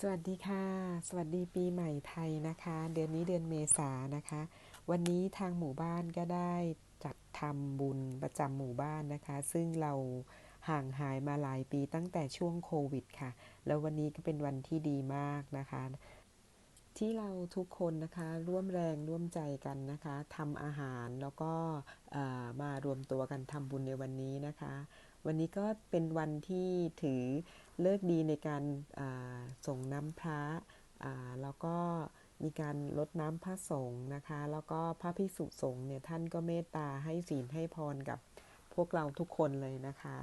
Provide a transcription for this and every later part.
สวัสดีค่ะ สวัสดีปีใหม่ไทยนะคะ เดือนนี้เดือนเมษานะคะ วันนี้ทางหมู่บ้านก็ได้จัดทำบุญประจำหมู่บ้านนะคะ ซึ่งเราห่างหายมาหลายปีตั้งแต่ช่วงโควิดค่ะ แล้ววันนี้ก็เป็นวันที่ดีมากนะคะ ที่เราทุกคนนะคะร่วมแรงร่วมใจกันนะคะทำอาหารแล้วก็มารวมตัวกันทำบุญในวันนี้นะคะ วันนี้ก็เป็นวันที่ถือเลิกษ์ดีในการอ่าส่งน้ำพระอ่าแล้วก็มีการลดน้ำพระสงฆ์นะคะ แล้วก็พระภิกษุสงฆ์เนี่ยท่านก็เมตตาให้ศีลให้พรกับพวกเราทุกคนเลยนะคะ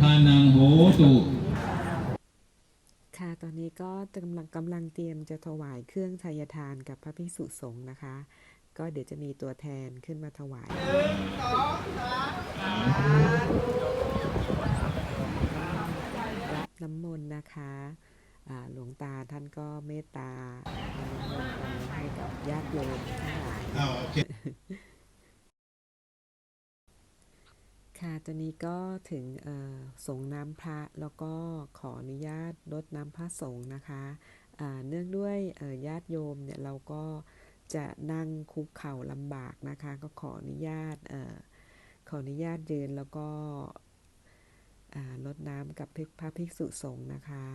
ทานังโหตุค่ะตอนนี้ก็กำลังกำลังเตรียมจะถวายเครื่องทายทานกับพระภิกษุสงฆ์นะคะ ก็เดี๋ยวจะมีตัวแทนขึ้นมาถวายรับน้ำมนต์นะคะอ่าหลวงตาท่านก็เมตตาน้ำมนต์อันนี้ให้กับญาติโยมทั้งหลายเอาโอเคค่ะตอนนี้ก็ถึงเอ่อสงน้ำพระแล้วก็ขออนุญาตรดน้ำพระสงฆ์นะคะอ่าเนื่องด้วยเอ่อญาติโยมเนี่ยเราก็ จะนั่งคุกเข่าลำบากนะคะ ก็ขออนุญาตอขออนุญาตยืนแล้วก็อ่ารดน้ำกับพระภิกษุสงฆ์นะคะ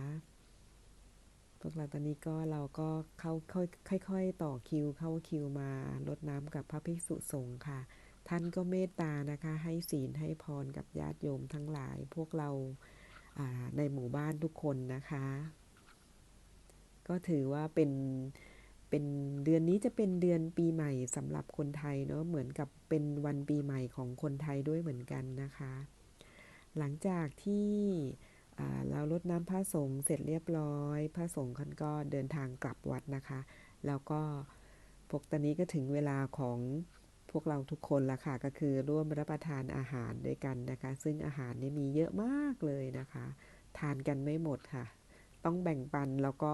พวกเราตอนนี้ก็เราก็เข้าค่อยค่อยๆต่อคิวเข้าคิวมารดน้ำกับพระภิกษุสงฆ์ค่ะ ท่านก็เมตตานะคะ ให้ศีลให้พรกับญาติโยมทั้งหลาย พวกเราาในหมู่บ้านทุกคนนะคะ ก็ถือว่าเป็น เป็นเดือนนี้จะเป็นเดือนปีใหม่สำหรับคนไทยเนาะเหมือนกับเป็นวันปีใหม่ของคนไทยด้วยเหมือนกันนะคะ หลังจากที่เราลดน้ำพระสงฆ์เสร็จเรียบร้อย พระสงฆ์ท่านก็เดินทางกลับวัดนะคะ แล้วก็พวกตอนนี้ก็ถึงเวลาของพวกเราทุกคนละค่ะ ก็คือร่วมรับประทานอาหารด้วยกันนะคะ ซึ่งอาหารนี่มีเยอะมากเลยนะคะ ทานกันไม่หมดค่ะ ต้องแบ่งปันแล้วก็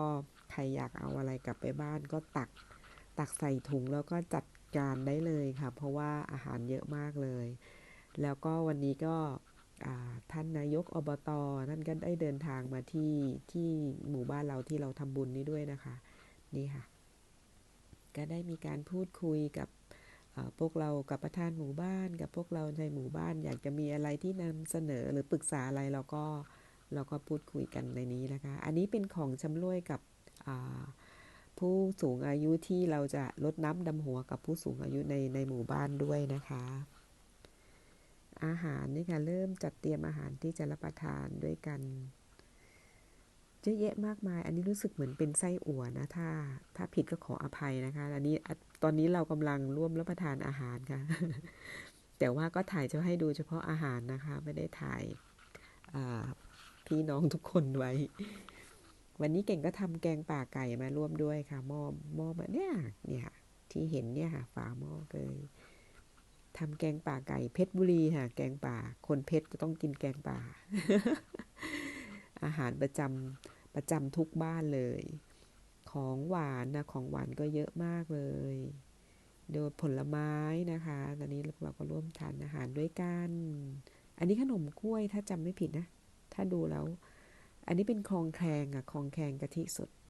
ใครอยากเอาอะไรกลับไปบ้านก็ตักตักใส่ถุงแล้วก็จัดการได้เลยค่ะ เพราะว่าอาหารเยอะมากเลย แล้วก็วันนี้ก็ท่านนายกอบตท่านก็ได้เดินทางมาที่ที่หมู่บ้านเราที่เราทำบุญนี้ด้วยนะคะ นี่ค่ะ ก็ได้มีการพูดคุยกับพวกเรากับประธานหมู่บ้าน กับพวกเราในหมู่บ้าน อยากจะมีอะไรที่นำเสนอหรือปรึกษาอะไรเราก็ เราก็พูดคุยกันในนี้นะคะ อันนี้เป็นของชำร่วยกับผู้สูงอายุที่เราจะลดน้ำดำหัวกับผู้สูงอายุในในหมู่บ้านด้วยนะคะ อาหารนี่ค่ะเริ่มจัดเตรียมอาหารที่จะรับประทานด้วยกันเยอะแยะมากมาย อันนี้รู้สึกเหมือนเป็นไส้อั่วนะ ถ้า ถ้าผิดก็ขออภัยนะคะ อันนี้ ตอนนี้เรากำลังร่วมรับประทานอาหารค่ะ แต่ว่าก็ถ่ายจะให้ดูเฉพาะอาหารนะคะ ไม่ได้ถ่าย พี่น้องทุกคนไว้ วันนี้เก่งก็ทำแกงป่าไก่มาร่วมด้วยค่ะหม้อหม้อแบบเนี้ยเนี่ย ที่เห็นเนี่ยค่ะฝาหม้อเลยทำแกงป่าไก่เพชรบุรีค่ะ แกงป่า คนเพชรจะต้องกินแกงป่า อาหารประจำประจำทุกบ้านเลย ของหวานนะของหวานก็เยอะมากเลยโดยผลไม้นะคะ ตอนนี้เราก็ร่วมทานอาหารด้วยกัน อันนี้ขนมกล้วยถ้าจำไม่ผิดนะ ถ้าดูแล้ว อันนี้เป็นคลองแคลงอะคลองแคลงกะทิสด